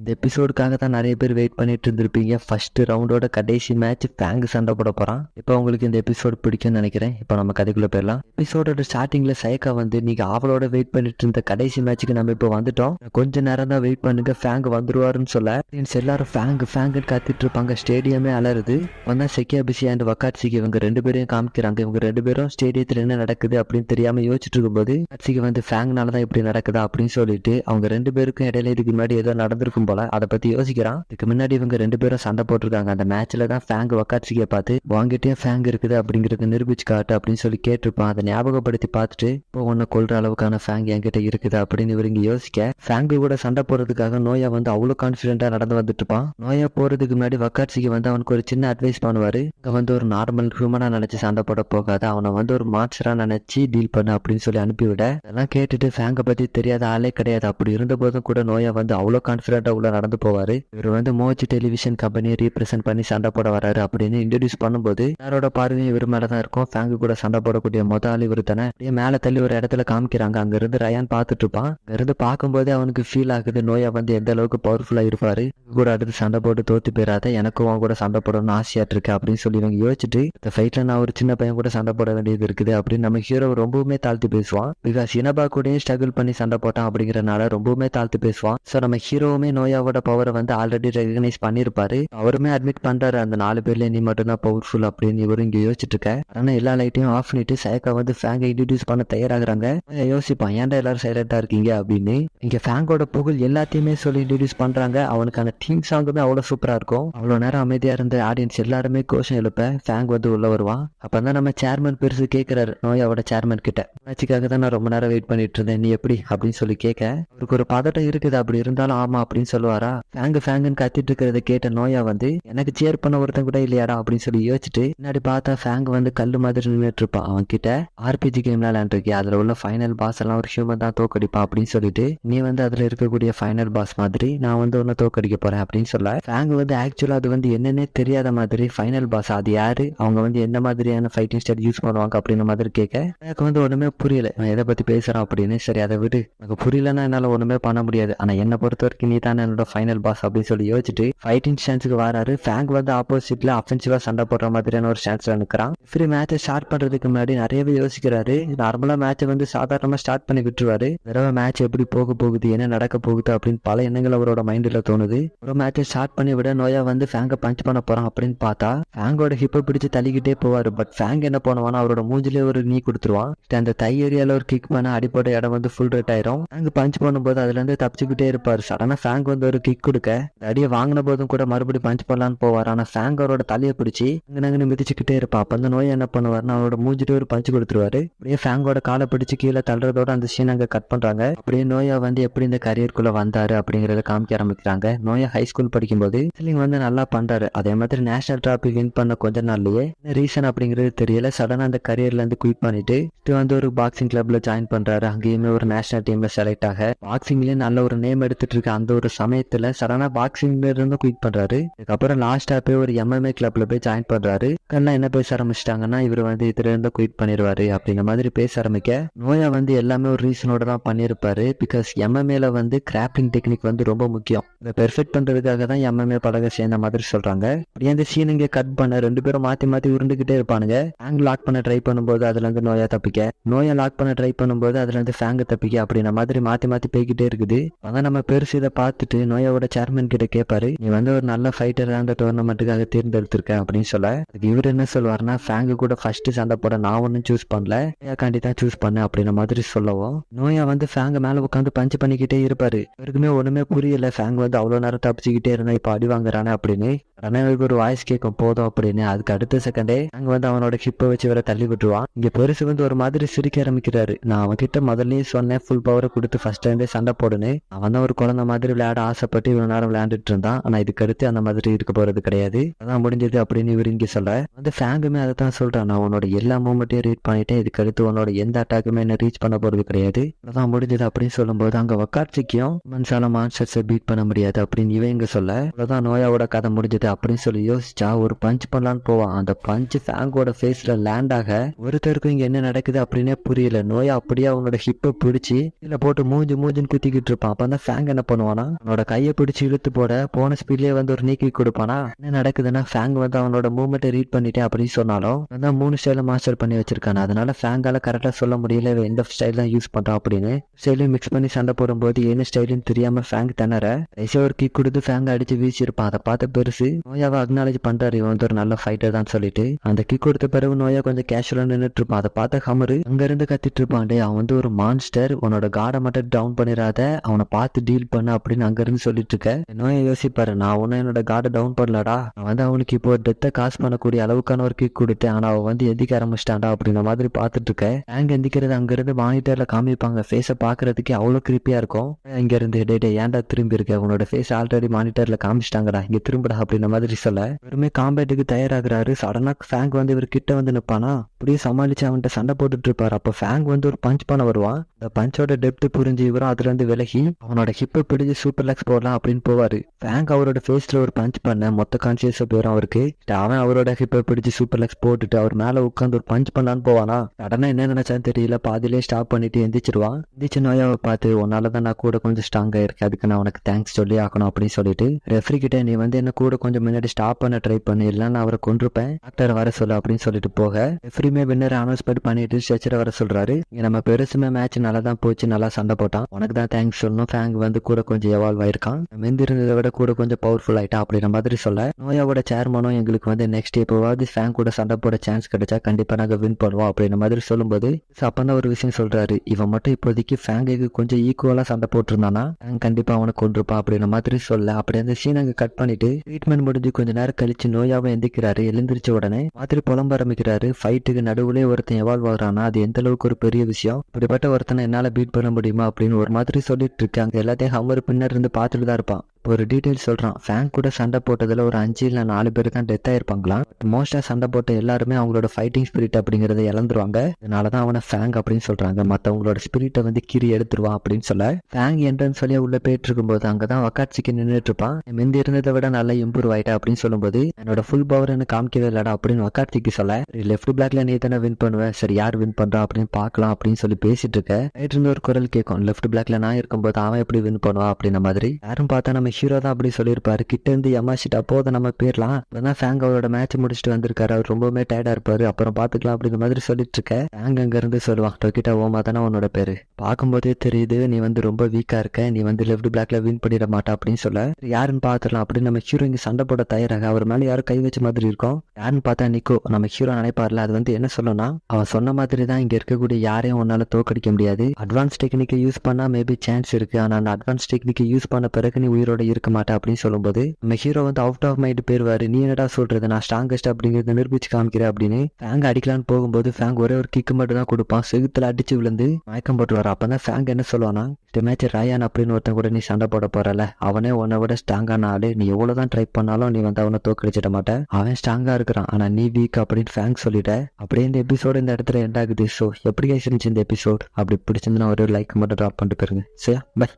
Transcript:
இந்த எபிசோடுக்காக தான் நிறைய பேர் வெயிட் பண்ணிட்டு இருந்திருப்பீங்க. ஃபர்ஸ்ட் ரவுண்டோட கடைசி மேட்ச் ஃபேங் சண்டை போட போறான். இப்போ உங்களுக்கு இந்த எபிசோடு பிடிக்கும்னு நினைக்கிறேன். இப்போ நம்ம கதைக்குள்ள போயிடலாம். எபிசோடோட ஸ்டார்டிங்ல சைக்கா வந்து நீங்க ஆவலோட வெயிட் பண்ணிட்டு இருந்த கடைசி மேட்ச்சுக்கு நம்ம இப்போ வந்துட்டோம். கொஞ்ச நேரம் தான் வெயிட் பண்ணுங்க. ஃபேங் வந்துருவாருன்னு சொல்ல. Audience எல்லாரும் ஃபேங் ஃபேங்கு கத்திட்டு இருப்பாங்க. ஸ்டேடியமே அலருது வந்தா செக்கியா பிசி அண்ட் வக்காட்சிக்கு இவங்க ரெண்டு பேரையும் காமிக்கிறாங்க. இவங்க ரெண்டு பேரும் ஸ்டேடியத்தில் என்ன நடக்குது அப்படின்னு தெரியாம யோசிச்சுட்டு இருக்கும்போது கட்சிக்கு வந்து ஃபேங்னால தான் இப்படி நடக்குதா அப்படின்னு சொல்லிட்டு அவங்க ரெண்டு பேருக்கும் இடையில இதுக்கு முன்னாடி ஏதோ நடந்திருக்கும் போல. அதை பத்தி யோசிக்கிறான். இதுக்கு முன்னாடி இவங்க ரெண்டு பேரும் சண்டை போட்டிருக்காங்க. அந்த மேட்ச்ல தான் ஃபேங்க் வக்காட்சியை பார்த்து வாங்கிட்டே ஃபேங்க் இருக்குது அப்படிங்கறத நிரூபிச்சு காட்டு அப்படின்னு சொல்லி கேட்டிருப்பான். அதை ஞாபகப்படுத்தி பார்த்துட்டு இப்போ ஒன்னு கொள்ற அளவுக்கான ஃபேங்க் என்கிட்ட இருக்குது அப்படின்னு இவர் யோசிக்க ஃபேங்கு கூட சண்டை போறதுக்காக நோயா வந்து அவ்வளவு கான்பிடென்டா நடந்து வந்துட்டு இருப்பான். நோயா போறதுக்கு முன்னாடி வக்காட்சிக்கு வந்து அவனுக்கு ஒரு சின்ன அட்வைஸ் பண்ணுவாரு. இங்க வந்து ஒரு நார்மல் ஹியூமனா நினைச்சு சண்டை போட போகாத. அவனை வந்து ஒரு மாஸ்டரா நினைச்சு டீல் பண்ணு அப்படின்னு சொல்லி அனுப்பிவிட. அதெல்லாம் கேட்டுட்டு ஃபேங்க பத்தி தெரியாத ஆளே கிடையாது. அப்படி இருந்த போதும் கூட நோயா வந்து அவ்வளவு கான்பிடென்டா உள்ள நடந்து போவாரு. இவர் வந்து மோஜ் டெலிவிஷன் கம்பெனியை ரீப்ரசென்ட் பண்ணி சண்டை போட வராரு அப்படின்னு இன்ட்ரடியூஸ் பண்ணும்போது யாரோட பார்வையும் இவர் மேலதான் இருக்கும். ஃபேங்கு கூட சண்டை போடக்கூடிய மொத இவர் தானே. அப்படியே மேல தள்ளி ஒரு இடத்துல காமிக்கிறாங்க. அங்க இருந்து ரயான் பார்த்துட்டு இருப்பான். அங்க இருந்து பார்க்கும்போதே அவனுக்கு ஃபீல் ஆகுது. நோயா வந்து எந்த அளவுக்கு பவர்ஃபுல்லா இருப்பாரு. கூட அடுத்து சண்டை போட்டு தோத்து போயிடாத எனக்கும் அவன் கூட சண்டை போடணும்னு ஆசையா இருக்கு அப்படின்னு சொல்லி இவங்க யோசிச்சுட்டு இந்த ஃபைட்ல நான் ஒரு சின்ன பையன் கூட சண்டை போட வேண்டியது இருக்குது அப்படின்னு நம்ம ஹீரோ ரொம்பவுமே தாழ்த்தி பேசுவான். பிகாஸ் இனபா கூடயும் ஸ்ட்ரகிள் பண்ணி சண்டை போட்டான் அப்படிங்கிறனால ரொம்பவுமே தாழ்த்து பேசுவான். சோ நம்ம ஹீரோவுமே நோயாவோட பவரை வந்து ஆல்ரெடி ரெகனைஸ் பண்ணிருப்பாரு. அவருமே அட்மிட் பண்றாரு அந்த நாலு பேர்ல நீ மட்டும் தான் பவர்ஃபுல் அப்படின்னு இவரும் இங்க யோசிச்சுட்டு இருக்க ஆனா எல்லா லைட்டையும் ஆஃப் பண்ணிட்டு சயக்கா வந்து ஃபேங்கை இன்ட்ரடியூஸ் பண்ண தயாராகிறாங்க. யோசிப்பான் ஏன்டா எல்லாரும் சைலண்டா இருக்கீங்க? அப்படின்னு. இங்க ஃபேங்கோட புகழ் எல்லாத்தையுமே சொல்லி இன்ட்ரடியூஸ் பண்றாங்க. அவனுக்கான தீம் சாங்குமே அவ்வளவு சூப்பரா இருக்கும். அவ்வளவு நேரம் அமைதியா இருந்த ஆடியன்ஸ் எல்லாருமே கோஷம் எழுப்ப ஃபேங் வந்து உள்ள வருவான். அப்பதான் நம்ம சேர்மன் பெருசு கேக்குறாரு நோயாவோட சேர்மன் கிட்ட. மேட்சுக்காக தான் நான் ரொம்ப நேரம் வெயிட் பண்ணிட்டு இருந்தேன். நீ எப்படி? அப்படின்னு சொல்லி கேட்க அவருக்கு ஒரு பதட்டம் இருக்குது. அப்படி இருந்தாலும் ஆமா அப்படின்னு சொல்லுவாரா? ஃபேங்கு ஃபேங்குன்னு கத்திட்டு இருக்கிறத கேட்ட நோயா வந்து எனக்கு சேர் பண்ண ஒருத்தன் கூட இல்லையாடா? அப்படின்னு சொல்லி யோசிச்சுட்டு முன்னாடி பார்த்தா ஃபேங்கு வந்து கல்லு மாதிரி நின்றுட்டு இருப்பான் அவன் கிட்ட ஆர்பிஜி கேம்லாம் விளையாண்டுருக்கியா அதுல உள்ள ஃபைனல் பாஸ் எல்லாம் ஒரு ஹியூமன் தான் தோக்கடிப்பான் அப்படின்னு சொல்லிட்டு நீ வந்து அதுல இருக்கக்கூடிய ஃபைனல் பாஸ் மாதிரி நான் வந்து உன்னை தோக்கடிக்க போறேன். அப்படின்னு சொல்ல ஃபேங் வந்து ஆக்சுவலா அது வந்து என்னன்னே தெரியாத மாதிரி ஃபைனல் பாஸ் அது யாரு? அவங்க வந்து என்ன மாதிரியான ஃபைட்டிங் ஸ்டைல் யூஸ் பண்ணுவாங்க? அப்படின்ற மாதிரி கேட்க எனக்கு வந்து ஒண்ணுமே புரியல. நான் எதை பத்தி பேசுறான்? அப்படின்னு சரி அதை விடு. எனக்கு புரியலன்னா என்னால ஒண்ணுமே பண்ண முடியாது. ஆனா என்னை பொறுத்த வரைக்கும் நீ தானே என்னோட ஃபைனல் பாஸ் அப்படின்னு சொல்லி யோசிச்சுட்டு ஃபைட்டிங் ஸ்டான்ஸுக்கு வராரு. ஃபேங்க் வந்து ஆப்போசிட்ல அஃபென்சிவா சண்டை போடுற மாதிரியான ஒரு ஸ்டான்ஸ்ல நிற்கிறான் ஃப்ரீ மேட்சை ஸ்டார்ட் பண்றதுக்கு முன்னாடி நிறையவே யோசிக்கிறாரு. நார்மலா மேட்சை வந்து சாதாரணமா ஸ்டார்ட் பண்ணி விட்டுருவாரு. தடவை மேட்ச் எப்படி போக போகுது என்ன நடக்க போகுது அப்படின்னு பல எண்ணங்கள் அவரோட மைண்ட்ல தோணுது. ஒரு மேட்சை ஸ்டார்ட் பண்ணி விட நோயா வந்து ஃபேங்கை பஞ்ச் பண்ண போறான் அப்படின்னு பார்த்தா ஃபேங்கோட ஹிப்பை பிடிச்சு தள்ளிக்கிட்டே போவாரு. பட் ஃபேங் என்ன பண்ணுவானா அவரோட மூஞ்சிலே ஒரு நீ கொடுத்துருவான். அந்த தை ஏரியால ஒரு கிக் பண்ண அடிப்பட்ட இடம் வந்து ஃபுல் ரெட் ஆயிரும். ஃபேங்க் பஞ்ச் பண்ணும்போது அதுல இருந்து தப்பிச்சுக்கிட்டே இருப்பாரு. சடனா ஃபேங் வந்து ஒரு கிக் கொடுக்க. இந்த அடியை வாங்கின போதும் கூட மறுபடியும் பஞ்ச் பண்ணலான்னு போவார். ஆனால் ஃபேங்க் அவரோட தலையை பிடிச்சி அங்கே மிதிச்சுக்கிட்டே இருப்பா அப்போ அந்த நோய் என்ன பண்ணுவாருன்னா அவரோட மூஞ்சிட்டு ஒரு பஞ்சு கொடுத்துருவாரு. அப்படியே ஃபேங்கோட காலை பிடிச்சு கீழே தள்ளுறதோட அந்த சீன் அங்கே கட் பண்றாங்க. அப்படியே நோயா வந்து எப்படி இந்த கரியருக்குள்ளே வந்தாரு அப்படிங்கறத காமிக்க ஆரம்பிக்கிறாங்க. நோயா ஹை ஸ்கூல் படிக்கும்போது ரெஸ்லிங் வந்து நல்லா பண்றாரு. அதே மாதிரி நேஷனல் டிராபி வின் பண்ண கொஞ்ச நாள்லயே ரீசன் அப்படிங்கிறது தெரியல. சடனாக அந்த கரியர்ல இருந்து குயிட் பண்ணிட்டு வந்து ஒரு பாக்ஸிங் கிளப்ல ஜாயின் பண்றாரு. அங்கேயுமே ஒரு நேஷனல் டீம்ல செலக்ட் ஆக. பாக்ஸிங்லயே நல்ல ஒரு நேம் எடுத்துட்டு இருக்க அந்த ஒரு சமயத்துல சடனா பாக்ஸிங்ல இருந்து குயிட் பண்றாரு. இதுக்கப்புறம் லாஸ்டா போய் ஒரு எம்எம்ஏ கிளப்ல போய் ஜாயின் பண்றாரு. கண்ணா என்ன பேச ஆரம்பிச்சிட்டாங்கன்னா இவர் வந்து இதுல இருந்து குயிட் பண்ணிடுவாரு அப்படிங்கிற மாதிரி பேச ஆரம்பிக்க. நோயா வந்து எல்லாமே ஒரு ரீசனோட தான் பண்ணியிருப்பாரு பிகாஸ் எம்எம்ஏல வந்து கிராப்டிங் டெக்னிக் வந்து ரொம்ப முக்கியம். இதை பெர்ஃபெக்ட் பண்றதுக்காக தான் எம்எம்ஏ பழக சேர்ந்த மாதிரி சொல்றாங்க. அப்படியே அந்த சீன் இங்க கட் பண்ண ரெண்டு பேரும் மாத்தி மாத்தி உருண்டுகிட்டே இருப்பானுங்க. ஃபேங் லாக் பண்ண ட்ரை பண்ணும்போது அதுல இருந்து நோயா தப்பிக்க. நோயை லாக் பண்ண ட்ரை பண்ணும்போது அதுல இருந்து ஃபேங்க தப்பிக்க அப்படின்ற மாதிரி மாத்தி மாத்தி போய்கிட்டே இருக்குது. அதான் நம்ம பெருசு இதை பார்த்துட்டு நோயாவோட சேர்மன் கிட்ட கேட்பாரு நீ வந்து ஒரு நல்ல ஃபைட்டர் அந்த டோர்னமெண்ட்டுக்காக தேர்ந்தெடுத்திருக்க அப்படின்னு சொல்ல. அதுக்கு இவர் என்ன சொல்லுவாருன்னா ஃபேங்கு கூட ஃபர்ஸ்ட் சண்டை போட நான் ஒன்றும் சூஸ் பண்ணல. நோயாக்காண்டி தான் சூஸ் பண்ணேன் அப்படின்ற மாதிரி சொல்லவும். நோயா வந்து ஃபேங்க மேல உட்காந்து பஞ்ச் பண்ணிக்கிட்டே இருப்பாரு. இவருக்குமே ஒண்ணுமே புரியல. ஃபேங் வந்து அவ்வளவு நேரம் தப்பிச்சுக்கிட்டே இருந்தா இப்ப அடி வாங்குறானே அப்படின்னு உடனே ஒரு வாய்ஸ் கேட்கும். போதும் அப்படின்னு. அதுக்கு அடுத்த செகண்டே அங்க வந்து அவனோட ஹிப்பை வச்சு இவரை தள்ளி விட்டுருவான். இங்க பெருசு வந்து ஒரு மாதிரி சிரிக்க ஆரம்பிக்கிறாரு. நான் அவன்கிட்ட முதல்லயே சொன்னேன் ஃபுல் பவரை கொடுத்து ஃபர்ஸ்ட் டைம்லேயே சண்டை போடுன்னு. அவன் தான் ஒரு குழந்தை மாதிரி விளையாட ஆசைப்பட்டு இவ்வளவு நேரம் விளையாண்டுட்டு இருந்தான். ஆனா இதுக்கு அடுத்து அந்த மாதிரி இருக்க போறது கிடையாது. அதான் முடிஞ்சது அப்படின்னு இவர் இங்க சொல்ல வந்து ஃபேங்குமே அதை தான் சொல்றான். நான் உன்னோட எல்லா மூமெண்ட்டையும் ரீட் பண்ணிட்டேன். இதுக்கு அடுத்து உன்னோட எந்த அட்டாக்குமே என்ன ரீச் பண்ண போறது கிடையாது. அதான் முடிஞ்சது அப்படின்னு சொல்லும்போது அங்க வக்காட்சிக்கும் மனசால மான்ஸ்டர்ஸை பீட் பண்ண முடியாது அப்படின்னு இவன் இங்க சொல்ல. அவ்வளவுதான் நோயாவோட கதை முடிஞ்சது. நடக்குது அப்படின்னு சொல்லி யோசிச்சா ஒரு பஞ்ச் பண்ணலான்னு போவான். அந்த பஞ்ச் ஃபேங்கோட ஃபேஸ்ல லேண்ட் ஆக ஒருத்தருக்கும் இங்க என்ன நடக்குது அப்படின்னே புரியல. நோய் அப்படியே அவனோட ஹிப்பை பிடிச்சி இதுல போட்டு மூஞ்சி மூஞ்சின்னு குத்திக்கிட்டு இருப்பான். அப்போ தான் ஃபேங் என்ன பண்ணுவானா அவனோட கையை பிடிச்சி இழுத்து போட போன ஸ்பீட்லயே வந்து ஒரு நீக்கி கொடுப்பானா. என்ன நடக்குதுன்னா ஃபேங் வந்து அவனோட மூவ்மெண்ட்டை ரீட் பண்ணிட்டேன் அப்படின்னு சொன்னாலும் அதான் மூணு ஸ்டைல மாஸ்டர் பண்ணி வச்சிருக்கான். அதனால ஃபேங்கால கரெக்டா சொல்ல முடியல எந்த ஸ்டைல் தான் யூஸ் பண்றான் அப்படின்னு. ஸ்டைலையும் மிக்ஸ் பண்ணி சண்டை போடும்போது என்ன ஸ்டைலுன்னு தெரியாம ஃபேங் திணற கடைசியா ஒரு கிக் கொடுத்து ஃபேங் அடிச்சு வீசியிருப்பான். அதை பார்த்து பெருசு நோயாவை அக்னாலேஜ் பண்றாரு. இவன் வந்து ஒரு நல்ல ஃபைட்டர் தான் சொல்லிட்டு அந்த கிக் கொடுத்த பிறகு நோயா கொஞ்சம் கேஷுவலா நின்னுட்டு இருப்பான் அதை பார்த்த ஹமரு அங்க இருந்து கத்திட்டு இருப்பான் அவன் வந்து ஒரு மான்ஸ்டர் உன்னோட காடை மட்டும் டவுன் பண்ணிடாத அவனை பார்த்து டீல் பண்ண அப்படின்னு அங்க இருந்து சொல்லிட்டு இருக்க நோயா யோசிப்பாரு நான் ஒன்னும் என்னோட காடை டவுன் பண்ணலடா. நான் வந்து அவனுக்கு இப்போ டெத்தை காசு பண்ணக்கூடிய அளவுக்கான ஒரு கிக் கொடுத்தேன். ஆனா அவன் வந்து எந்திக்க ஆரம்பிச்சிட்டான்டா அப்படின்ற மாதிரி பார்த்துட்டு இருக்க டேங்க் எந்திக்கிறது அங்க இருந்து மானிட்டர்ல காமிப்பாங்க. ஃபேஸை பாக்குறதுக்கே அவ்வளவு கிரிப்பியா இருக்கும். இங்க இருந்து டே டே ஏன்டா திரும்பி இருக்க? உன்னோட ஃபேஸ் ஆல்ரெடி மானிட்டர்ல காமிச்சிட்டாங்கடா. இங்க திரும்படா அப்படின்னு அப்படின்ற மாதிரி சொல்ல வெறுமே காம்பேட்டுக்கு தயாராகிறாரு. சடனா ஃபேங்க் வந்து இவர் கிட்ட வந்து நிப்பானா? அப்படியே சமாளிச்சு அவன்கிட்ட சண்டை போட்டுட்டு இருப்பாரு. அப்ப ஃபேங்க் வந்து ஒரு பஞ்ச் பண்ண வருவான் இந்த பஞ்சோட டெப்த் புரிஞ்சு இவரும் அதுல இருந்து விலகி அவனோட ஹிப்பை பிடிச்சு சூப்பர் லெக்ஸ் போடலாம் அப்படின்னு போவாரு. ஃபேங்க் அவரோட ஃபேஸ்ல ஒரு பஞ்ச் பண்ண மொத்த கான்சியஸ் போயிடும் அவருக்கு. அவன் அவரோட ஹிப்பை பிடிச்சு சூப்பர் லெக்ஸ் போட்டுட்டு அவர் மேல உட்காந்து ஒரு பஞ்ச் பண்ணலான்னு போவானா? சடனா என்ன நினைச்சான்னு தெரியல. பாதிலே ஸ்டாப் பண்ணிட்டு எந்திரிச்சிருவான் எந்திரிச்சு நோயாவை பார்த்து உன்னால தான் நான் கூட கொஞ்சம் ஸ்ட்ராங்கா இருக்கு அதுக்கு நான் உனக்கு தேங்க்ஸ் சொல்லி ஆகணும் அப்படின்னு சொல்லிட்டு ரெஃப்ரி கிட்ட நீ வந்து என்ன கூட கொஞ்சம் முன்னாடி ஸ்டாப் பண்ண ட்ரை பண்ணு இல்லைன்னா நான் அவரை கொண்டிருப்பேன் டாக்டர் வர சொல்லு அப்படின்னு சொல்லிட்டு போக. ரெஃப்ரிமே வின்னர் அனௌன்ஸ்மெண்ட் பண்ணிட்டு ஸ்ட்ரெச்சரை வர சொல்றாரு. இங்க நம்ம பெருசுமே மேட்ச் நல்லா தான் போச்சு நல்லா சண்டை போட்டான். உனக்கு தான் தேங்க்ஸ் சொல்லணும். ஃபேங் வந்து கூட கொஞ்சம் எவால்வ் ஆயிருக்கான். மிந்தி இருந்ததை விட கூட கொஞ்சம் பவர்ஃபுல் ஆயிட்டா அப்படின்ற மாதிரி சொல்ல. நோயாவோட சேர்மனும் எங்களுக்கு வந்து நெக்ஸ்ட் எப்போவாவது ஃபேங் கூட சண்டை போட சான்ஸ் கிடைச்சா கண்டிப்பா நாங்க வின் பண்ணுவோம் அப்படின்ற மாதிரி சொல்லும்போது அப்பதான் ஒரு விஷயம் சொல்றாரு. இவன் மட்டும் இப்போதைக்கு ஃபேங்குக்கு கொஞ்சம் ஈக்குவலா சண்டை போட்டிருந்தானா? ஃபேங் கண்டிப்பா அவனை கொண்டிருப்பான் அப்படின்ற மாதிரி சொல்ல. அப்படி அந்த சீன் அங்க கட் பண்ணிட்டு ட்ரீட்மெண்ட் முடிஞ்சு கொஞ்ச நேரம் கழிச்சு நோயாவும் எந்திக்கிறாரு. எழுந்திரிச்ச உடனே மாதிரி புலம்ப ஆரம்பிக்கிறாரு. ஃபைட்டுக்கு நடுவுல ஒருத்தன் எவால்வ் ஆகுறானா அது எந்த அளவுக்கு ஒரு பெரிய விஷயம்? இப்படிப்பட்ட ஒருத்தனை என்னால பீட் பண்ண முடியுமா? அப்படின்னு ஒரு மாதிரி சொல்லிட்டு இருக்காங்க. எல்லாத்தையும் ஹவர் பின்னர் இருந்து பார்த்துட்டு தான் இருப்பான். ஒரு டீட்டெயில் சொல்கிறான் ஃபேங் கூட சண்டை போட்டதில் ஒரு அஞ்சு இல்லை நாலு பேர் தான் டெத் ஆயிருப்பாங்களாம் மோஸ்ட்டாக சண்டை போட்ட எல்லாருமே அவங்களோட ஃபைட்டிங் ஸ்பிரிட் அப்படிங்கிறத இழந்துருவாங்க. அதனால தான் அவனை ஃபேங் அப்படின்னு சொல்கிறாங்க மற்றவங்களோட ஸ்பிரிட்டை வந்து கீறி எடுத்துருவான் அப்படின்னு சொல்ல. ஃபேங் என்றன்னு சொல்லி உள்ளே போயிட்டு இருக்கும்போது அங்கதான் வக்காட்சிக்கு நின்றுட்டு இருப்பான். முந்தி இருந்ததை விட நல்லா இம்ப்ரூவ் ஆயிட்டா அப்படின்னு சொல்லும்போது என்னோட ஃபுல் பவர் எனக்கு காமிக்கவே இல்லடா அப்படின்னு வக்காட்சிக்கு சொல்ல. லெஃப்ட் பிளாக்ல நீ தானே வின் பண்ணுவேன் சரி யார் வின் பண்ணுறா அப்படின்னு பார்க்கலாம் அப்படின்னு சொல்லி பேசிட்டு இருக்க. ரைட் இருந்து ஒரு குரல் கேட்கும். லெஃப்ட் பிளாக்ல நான் இருக்கும்போது அவன் எப்படி வின் பண்ணுவான் அப்படின்ன மாதிரி. யாரும் பார்த்தா நம்ம ஹீரோ தான் அப்படி சொல்லியிருப்பாரு. கிட்ட இருந்து யமாஷிட்டா போத நம்ம போயிடலாம். இப்பதான் ஃபேங் அவரோட மேட்ச் முடிச்சுட்டு வந்திருக்காரு. அவர் ரொம்பவுமே டயர்டா இருப்பாரு. அப்புறம் பாத்துக்கலாம் அப்படிங்கிற மாதிரி சொல்லிட்டு இருக்க ஃபேங் அங்க இருந்து சொல்லுவான் டொக்கிட்டா ஓமா தானே உன்னோட பேரு. பார்க்கும்போதே தெரியுது நீ வந்து ரொம்ப வீக்கா இருக்க. நீ வந்து லெஃப்ட் பிளாக்ல வின் பண்ணிட மாட்டா அப்படின்னு சொல்ல. யாருன்னு பாத்துடலாம் அப்படின்னு நம்ம ஹீரோ இங்க சண்டை போட தயாராக. அவர் மேல யாரும் கை வச்ச மாதிரி இருக்கும். யாருன்னு பார்த்தா நிக்கோ. நம்ம ஹீரோ நினைப்பார்ல. அது வந்து என்ன சொல்லணும்னா அவன் சொன்ன மாதிரி தான் இங்க இருக்கக்கூடிய யாரையும் உன்னால தோக்கடிக்க முடியாது. அட்வான்ஸ் டெக்னிக்கை யூஸ் பண்ணா மேபி சான்ஸ் இருக்கு. ஆனா அந்த அட்வான்ஸ் டெக்னிக்கை யூஸ் பண்ண பிறகு நீ உயிரோட இருக்க மாட்டேன் அப்படின்னு சொல்லும்போது நம்ம ஹீரோ வந்து அவுட் ஆஃப் மைண்ட் போயிருவாரு. நீ என்னடா சொல்றது? நான் ஸ்ட்ராங்கஸ்ட் அப்படிங்கறத நிரூபிச்சு காமிக்கிறேன் அப்படின்னு ஃபேங் அடிக்கலான்னு போகும்போது ஃபேங் ஒரே ஒரு கிக்கு மட்டும் தான் கொடுப்பான். செகுத்துல அடிச்சு விழுந்து மயக்கம் போட்டுருவாரு. அப்போ அப்பதான் ஃபேங் என்ன சொல்லுவானா இந்த மேட்ச் ராயான் அப்படின்னு ஒருத்தன் கூட நீ சண்டை போட போறல அவனே உன்னை விட ஸ்ட்ராங்கான ஆளு. நீ எவ்வளவுதான் ட்ரை பண்ணாலும் நீ வந்து அவனை தோக்கடிச்சிட மாட்டேன் அவன் ஸ்ட்ராங்கா இருக்கிறான். ஆனா நீ வீக் அப்படின்னு ஃபேங் சொல்லிட்ட. அப்படியே இந்த எபிசோடு இந்த இடத்துல எண்ட் ஆகுது. ஸோ எப்படி இருந்துச்சு இந்த எபிசோட் அப்படி பிடிச்சிருந்துன்னா ஒரு லைக் மட்டும் ட்ராப் பண்ணிட்டு போயிருங்க. சரியா பை